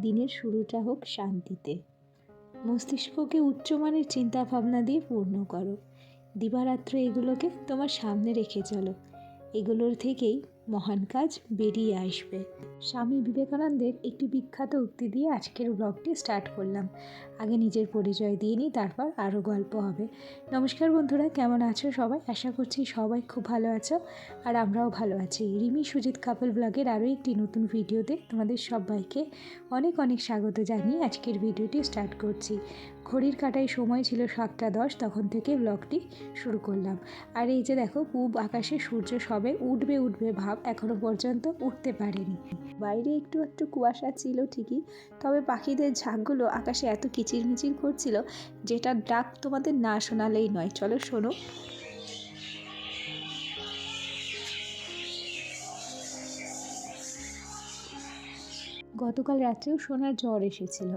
দিনের শুরুটা হোক শান্তিতে। মস্তিষ্ককে উচ্চমানের চিন্তাভাবনা দিয়ে পূর্ণ করো। দিবারাত্র এগুলোকে তোমার সামনে রেখে চলো। এগুলোর থেকেই মহান কাজ বেরিয়ে আসবে। স্বামী বিবেকানন্দের একটি বিখ্যাত উক্তি দিয়ে আজকের ব্লগটি স্টার্ট করলাম। আগে নিজের পরিচয় দিয়ে নিই, তারপর আরও গল্প হবে। নমস্কার বন্ধুরা, কেমন আছো সবাই? আশা করছি সবাই খুব ভালো আছো আর আমরাও ভালো আছি। রিমি সুজিত কাপল ব্লগের আরও একটি নতুন ভিডিওতে তোমাদের সবাইকে অনেক অনেক স্বাগত জানিয়ে আজকের ভিডিওটি স্টার্ট করছি। ঘড়ির কাটায় সময় ছিল সাতটা দশ, তখন থেকে ব্লগটি শুরু করলাম। আর এই যে দেখো, পূব আকাশে সূর্য সবে উঠবে উঠবে ভাব এখনও পর্যন্ত উঠতে পারেনি। বাইরে একটু একটু কুয়াশা ছিল ঠিকই, তবে পাখিদের ঝাঁকগুলো আকাশে এত কিচিরমিচির করছিল যেটা ডাক তোমাদের না শোনালেই নয়। চলো শোনো। গতকাল রাত্রেও সোনার জ্বর এসেছিল।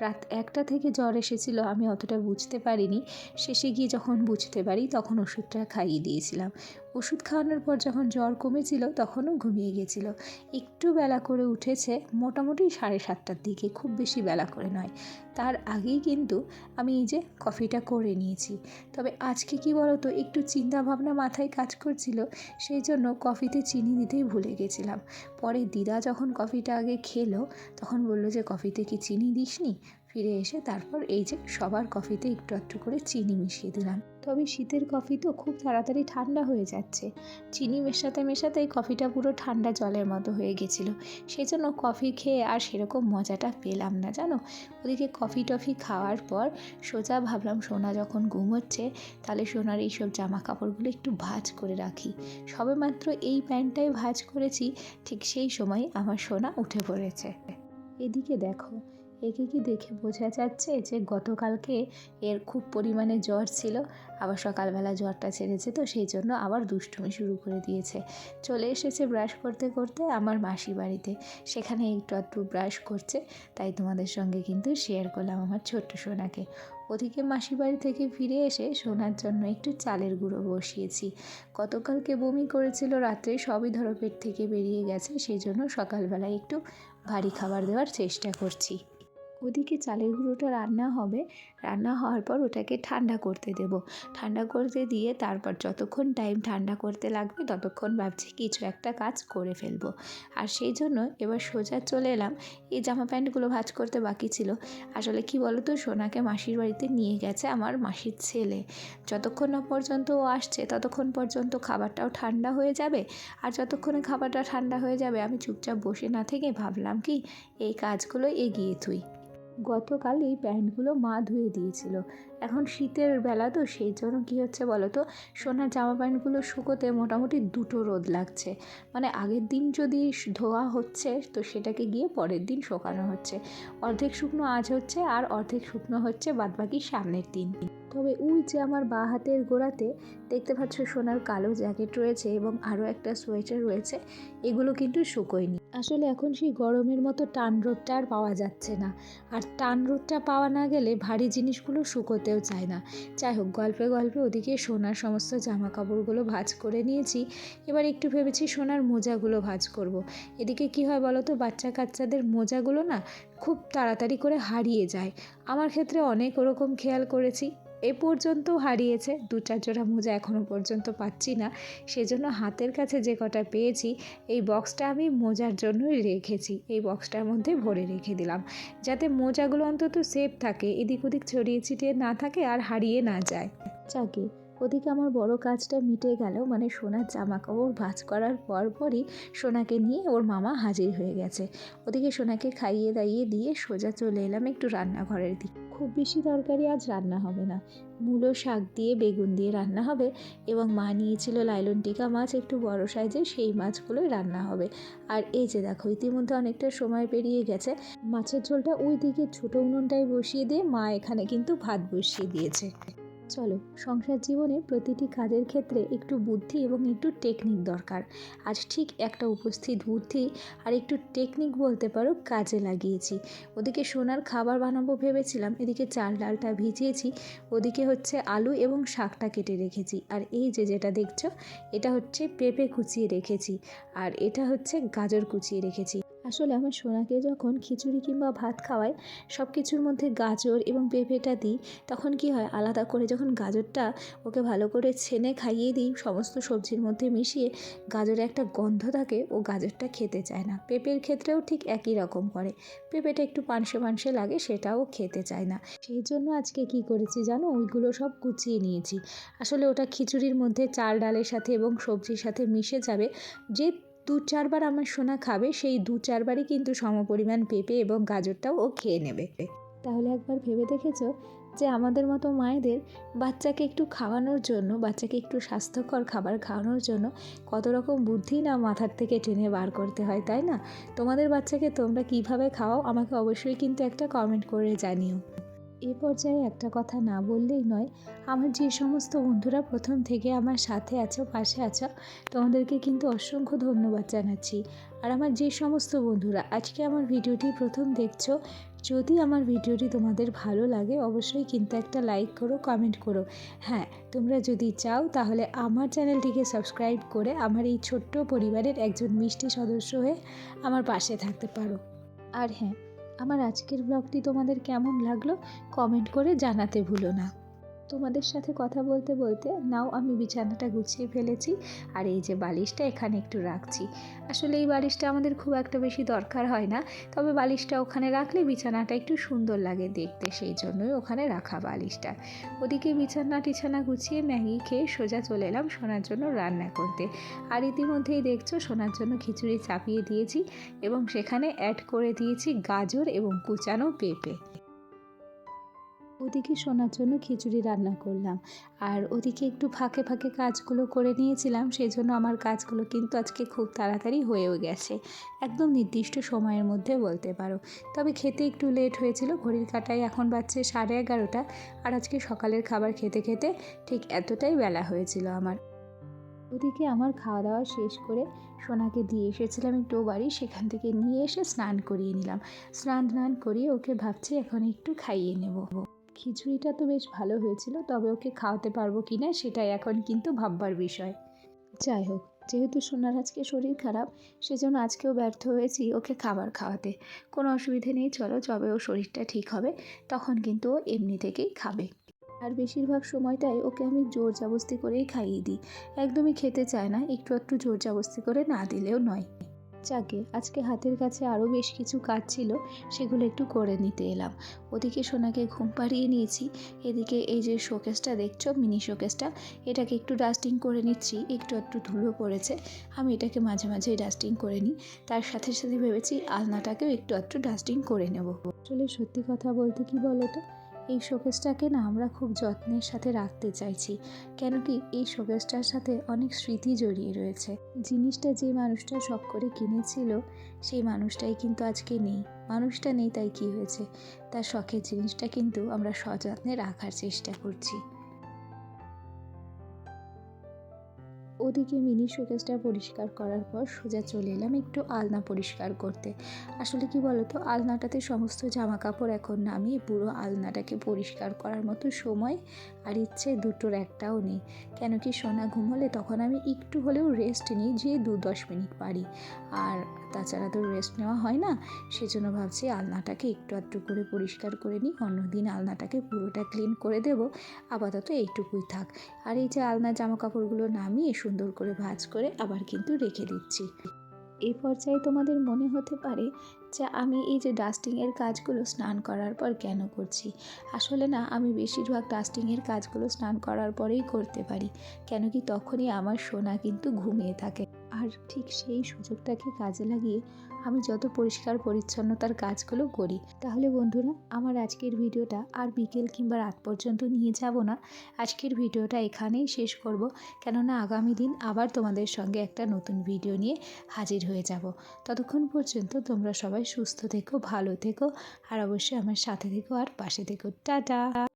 রাত একটা থেকে জ্বর এসেছিল, আমি অতটা বুঝতে পারিনি। শেষে গিয়ে যখন বুঝতে পারি, তখন ওষুধটা খাইয়ে দিয়েছিলাম। ওষুধ খাওয়ানোর পর যখন জ্বর কমেছিল, তখনও ঘুমিয়ে গেছিল। একটু বেলা করে উঠেছে, মোটামুটি সাড়ে সাতটার দিকে, খুব বেশি বেলা করে নয়। তার আগেই কিন্তু আমি এই যে কফিটা করে নিয়েছি। তবে আজকে কি বলতো, একটু চিন্তা ভাবনা মাথায় কাজ করছিল, সেই জন্য কফিতে চিনি দিতেই ভুলে গেছিলাম। পরে দিদা যখন কফিটা আগে খেলো, তখন বলল যে, কফিতে কি চিনি দিসনি? ফিরে এসে তারপর এই যে সবার কফিতে একটু একটু করে চিনি মিশিয়ে দিলাম। তবে শীতের কফি তো খুব তাড়াতাড়ি ঠান্ডা হয়ে যাচ্ছে। চিনি মেশাতে মেশাতে কফিটা পুরো ঠান্ডা জলের মতো হয়ে গেছিল। সেই জন্য কফি খেয়ে আর সেরকম মজাটা পেলাম না, জানো? ওদিকে কফি টফি খাওয়ার পর সোজা ভাবলাম সোনা যখন ঘুমোচ্ছে তাহলে সোনার এইসব জামা কাপড়গুলো একটু ভাজ করে রাখি। সবে মাত্র এই প্যান্টটাই ভাজ করেছি, ঠিক সেই সময় আমার সোনা উঠে পড়েছে। এদিকে দেখো একে কি দেখে বোঝা যাচ্ছে যে গতকালকে এর খুব পরিমাণে জ্বর ছিল। আবার সকালবেলা জ্বরটা ছেড়েছে, তো সেই জন্য আবার দুষ্টুমি শুরু করে দিয়েছে। চলে এসেছে ব্রাশ করতে করতে আমার মাসি বাড়িতে। সেখানে একটু একটু ব্রাশ করছে, তাই তোমাদের সঙ্গে কিন্তু শেয়ার করলাম আমার ছোট্ট সোনাকে। ওদিকে মাসি বাড়ি থেকে ফিরে এসে সোনার জন্য একটু চালের গুঁড়ো বসিয়েছি। গতকালকে বমি করেছিল, রাত্রে সবই ধরো পেট থেকে বেরিয়ে গেছে, সেই জন্য সকালবেলায় একটু ভারী খাবার দেওয়ার চেষ্টা করছি। ওদিকে চালের গুঁড়োটা রান্না হবে। রান্না হওয়ার পর ওটাকে ঠান্ডা করতে দেব। ঠান্ডা করতে দিয়ে তারপর যতক্ষণ টাইম ঠান্ডা করতে লাগবে, ততক্ষণ ভাবছি কিছু একটা কাজ করে ফেলব। আর সেই জন্য এবার সোজা চলে এলাম। এই জামা প্যান্টগুলো ভাজ করতে বাকি ছিল। আসলে কি বলো তো সোনাকে মাসির বাড়িতে নিয়ে গেছে আমার মাসির ছেলে। যতক্ষণ না পর্যন্ত ও আসছে, ততক্ষণ পর্যন্ত খাবারটাও ঠান্ডা হয়ে যাবে। আর যতক্ষণে খাবারটা ঠান্ডা হয়ে যাবে, আমি চুপচাপ বসে না থেকে ভাবলাম কি, এই কাজগুলো এগিয়ে তুই গতকাল এই প্যান্টগুলো মা ধুয়ে দিয়েছিল। এখন শীতের বেলা তো, সেই জন্য কী হচ্ছে বলো তো? সোনার জামা প্যান্টগুলো শুকোতে মোটামুটি দুটো রোদ লাগছে। মানে আগের দিন যদি ধোয়া হচ্ছে, তো সেটাকে গিয়ে পরের দিন শোকানো হচ্ছে। অর্ধেক শুকনো আজ হচ্ছে, আর অর্ধেক শুকনো হচ্ছে বাদবাকি সামনের দিন। তবে ওই যে আমার বা হাতের গোড়াতে, দেখতে পাচ্ছ সোনার কালো জ্যাকেট রয়েছে এবং আরও একটা সোয়েটার রয়েছে। এগুলো কিন্তু শুকোয়নি। আসলে এখন সেই গরমের মতো টান রোদটা আর পাওয়া যাচ্ছে না। আর টান রোদটা পাওয়া না গেলে ভারী জিনিসগুলো শুকোতেও চায় না। যাই হোক, গল্পে গল্পে ওদিকে সোনার সমস্ত জামা কাপড়গুলো ভাজ করে নিয়েছি। এবার একটু ভেবেছি সোনার মোজাগুলো ভাজ করব। এদিকে কি হয় বলো তো বাচ্চা কাচ্চাদের মোজাগুলো না খুব তাড়াতাড়ি করে হারিয়ে যায়। আমার ক্ষেত্রে অনেক ওরকম খেয়াল করেছি। এ পর্যন্ত হারিয়েছে। দু চার জোড়া মোজা এখনও পর্যন্ত পাচ্ছি না। সেজন্য হাতের কাছে যে কটা পেয়েছি, এই বক্সটা আমি মোজার জন্যই রেখেছি। এই বক্সটার মধ্যে ভরে রেখে দিলাম। যাতে মোজাগুলো অন্তত সেফ থাকে, এদিক ওদিক ছড়িয়ে ছিটিয়ে না থাকে আর হারিয়ে না যায়। যাকে ওদিকে আমার বড় কাজটা মিটে গেল মানে সোনার জামা কাপড় ভাঁজ করার পরপরই সোনাকে নিয়ে ওর মামা হাজির হয়ে গেছে। ওদিকে সোনাকে খাইয়ে দাইয়ে দিয়ে সোজা চলে এলাম একটু রান্নাঘরের দিকে। খুব বেশি তরকারি আজ রান্না হবে না। মূলো, শাক দিয়ে বেগুন দিয়ে রান্না হবে এবং মা নিয়েছিল লাইলন টিকা মাছ, একটু বড় সাইজের সেই মাছগুলোই রান্না হবে। আর এই যে দেখো, ইতিমধ্যে অনেকটা সময় পেরিয়ে গেছে। মাছের ঝোলটা ওই দিকে ছোটো উনুনটায় বসিয়ে দিয়ে মা এখানে কিন্তু ভাত বসিয়ে দিয়েছে। চলো, সংসার জীবনে প্রতিটি কাজের ক্ষেত্রে একটু বুদ্ধি এবং একটু টেকনিক দরকার। আজ ঠিক একটা উপস্থিত বুদ্ধি আর একটু টেকনিক বলতে পারো কাজে লাগিয়েছি। ওদিকে সোনার খাবার বানাবো ভেবেছিলাম, এদিকে চাল ডালটা ভিজিয়েছি, ওদিকে হচ্ছে আলু এবং শাকটা কেটে রেখেছি। আর এই যে যেটা দেখছ, এটা হচ্ছে পেঁপে কুচিয়ে রেখেছি, আর এটা হচ্ছে গাজর কুচিয়ে রেখেছি। আসলে আমার সোনাকে যখন খিচুড়ি কিংবা ভাত খাওয়াই সব কিছুর মধ্যে গাজর এবং পেঁপেটা দিই, তখন কি হয়, আলাদা করে যখন গাজরটা ওকে ভালো করে ছেনে খাইয়ে দিই, সমস্ত সবজির মধ্যে মিশিয়ে গাজরে একটা গন্ধ থাকে, ও গাজরটা খেতে চায় না। পেঁপের ক্ষেত্রেও ঠিক একই রকম করে। পেঁপেটা একটু পানসে পানসে লাগে, সেটাও খেতে চায় না। সেই জন্য আজকে কি করেছি জানো, ওইগুলো সব কুচিয়ে নিয়েছি। আসলে ওটা খিচুড়ির মধ্যে চাল ডালের সাথে এবং সবজির সাথে মিশে যাবে, যে দু চারবার আমার সোনা খাবে, সেই দু চারবারই কিন্তু সমপরিমাণ পেঁপে এবং গাজরটাও ও খেয়ে নেবে। তাহলে একবার ভেবে দেখেছ যে আমাদের মতো মায়েদের বাচ্চাকে একটু খাওয়ানোর জন্য, বাচ্চাকে একটু স্বাস্থ্যকর খাবার খাওয়ানোর জন্য কত রকম বুদ্ধি না মাথার থেকে টেনে বার করতে হয়, তাই না? তোমাদের বাচ্চাকে তোমরা কীভাবে খাওয়াও আমাকে অবশ্যই কিন্তু একটা কমেন্ট করে জানিও। এ পর্যায়ে একটা কথা না বললেই নয়, আমার যে সমস্ত বন্ধুরা প্রথম থেকে আমার সাথে আছো, পাশে আছো, তোমাদেরকে কিন্তু অসংখ্য ধন্যবাদ জানাচ্ছি। আর আমার যে সমস্ত বন্ধুরা, আজকে আমার ভিডিওটি প্রথম দেখছ, যদি আমার ভিডিওটি তোমাদের ভালো লাগে, অবশ্যই কিন্তু একটা লাইক করো, কমেন্ট করো। হ্যাঁ তোমরা যদি চাও, তাহলে আমার চ্যানেলটিকে সাবস্ক্রাইব করে আমার এই ছোট্ট পরিবারের একজন মিষ্টি সদস্য হয়ে আমার পাশে থাকতে পারো। আর হ্যাঁ আমার আজকের ব্লগটি তোমাদের কেমন লাগল কমেন্ট করে জানাতে ভুলো না। তোমাদের সাথে কথা বলতে বলতে নাও আমি বিছানাটা গুছিয়ে ফেলেছি আর এই যে বালিশটা এখানে একটু রাখছি। আসলে এই বালিশটা আমাদের খুব একটা বেশি দরকার হয় না, তবে বালিশটা ওখানে রাখলে বিছানাটা একটু সুন্দর লাগে দেখতে, সেই জন্যই ওখানে রাখা বালিশটা। ওদিকে বিছানা টিছানা গুছিয়ে ম্যাগি খেয়ে সোজা চলে এলাম সোনার জন্য রান্না করতে। আর ইতিমধ্যেই দেখছ সোনার জন্য খিচুড়ি চাপিয়ে দিয়েছি এবং সেখানে অ্যাড করে দিয়েছি গাজর এবং কুচানো পেঁপে। ওদিকে শোনার জন্য খিচুড়ি রান্না করলাম। আর ওদিকে একটু ফাঁকে ফাঁকে কাজগুলো করে নিয়েছিলাম সেই জন্য আমার কাজগুলো কিন্তু আজকে খুব তাড়াতাড়ি হয়েও গেছে। একদম নির্দিষ্ট সময়ের মধ্যে বলতে পারো। তবে খেতে একটু লেট হয়েছিল, ঘড়ির কাটায় এখন বাজছে সাড়ে এগারোটা, আর আজকে সকালের খাবার খেতে খেতে ঠিক এতটাই বেলা হয়েছিল আমার। ওদিকে আমার খাওয়া দাওয়া শেষ করে সোনাকে দিয়ে এসেছিলাম একটু বাড়ি, সেখান থেকে নিয়ে এসে স্নান করিয়ে নিলাম। স্নান টান করিয়ে ওকে ভাবছি এখন একটু খাইয়ে নেব। খিচুড়িটা তো বেশ ভালো হয়েছিল, তবে ওকে খাওয়াতে পারব কি না সেটাই এখন কিন্তু ভাববার বিষয়। যাই হোক, যেহেতু সোনার আজকে শরীর খারাপ, সেজন্য আজকেও ব্যর্থ হয়েছি ওকে খাবার খাওয়াতে। কোনো অসুবিধে নেই, চলো যবে ও শরীরটা ঠিক হবে, তখন কিন্তু ও এমনি থেকেই খাবে। আর বেশিরভাগ সময়টাই ওকে আমি জোর জাবস্তি করেই খাইয়ে দিই। একদমই খেতে চায় না, একটু একটু জোর জাবস্তি করে না দিলেও নয়। যাকে আজকে হাতের কাছে আরও বেশ কিছু কাজ ছিল, সেগুলো একটু করে নিতে এলাম। ওদিকে সোনাকে ঘুম পাড়িয়ে নিয়েছি। এদিকে এই যে শোকেসটা দেখছ, মিনি শোকেসটা, এটাকে একটু ডাস্টিং করে নিচ্ছি, একটু একটু ধুলো পড়েছে, আমি এটাকে মাঝে মাঝে ডাস্টিং করে নিই। তার সাথে সাথে ভেবেছি আলনাটাকেও একটু একটু ডাস্টিং করে নেব। আসলে সত্যি কথা বলতে কি বলো তো এই শোকেসটাকে না আমরা খুব যত্নের সাথে রাখতে চাইছি কেন কি এই শোকেসটার সাথে অনেক স্মৃতি জড়িয়ে রয়েছে। জিনিসটা যে মানুষটা শখ করে কিনেছিল, সেই মানুষটাই কিন্তু আজকে নেই। মানুষটা নেই, তাই কি হয়েছে? তার শখের জিনিসটা কিন্তু আমরা সযত্নে রাখার চেষ্টা করছি। ওদিকে মিনি শোকেসটা পরিষ্কার করার পর সোজা চলে এলাম একটু আলনা পরিষ্কার করতে। আসলে কি বলতো, আলনাটাতে সমস্ত জামা কাপড় এখন নামিয়ে পুরো আলনাটাকে পরিষ্কার করার মতো সময় আর ইচ্ছে দুটোর একটাও নেই। কেন কি সোনা ঘুমোলে তখন আমি একটু হলেও রেস্ট নিই, যে দু দশ মিনিট পারি। আর তাছাড়া তো রেস্ট নেওয়া হয় না, সেজন্য ভাবছি আলনাটাকে একটু আধটু করে পরিষ্কার করে নিই, অন্যদিন আলনাটাকে পুরোটা ক্লিন করে দেব, আপাতত এইটুকুই থাক। আর এই যে আলনা জামা কাপড়গুলো নামিয়ে সুন্দর করে ভাজ করে আবার কিন্তু রেখে দিচ্ছি। এই পর্যায়ে তোমাদের মনে হতে পারে যে আমি এই যে ডাস্টিংয়ের কাজগুলো স্নান করার পর কেন করছি? আসলে না, আমি বেশিরভাগ ডাস্টিংয়ের কাজগুলো স্নান করার পরেই করতে পারি। কেন কি তখনই আমার সোনা কিন্তু ঘুমিয়ে থাকে। আর ঠিক সেই সুযোগটাকে কাজে লাগিয়ে আমি যত পরিষ্কার পরিচ্ছন্নতার কাজগুলো করি। তাহলে বন্ধুরা, আমার আজকের ভিডিওটা আর বিকেল কিংবা রাত পর্যন্ত নিয়ে যাব না। আজকের ভিডিওটা এখানেই শেষ করব। কেননা আগামী দিন আবার তোমাদের সঙ্গে একটা নতুন ভিডিও নিয়ে হাজির হয়ে যাব। ততক্ষণ পর্যন্ত তোমরা সবাই সুস্থ থেকো, ভালো থেকো, আর অবশ্যই আমার সাথে থেকো আর পাশে থেকো। টাটা!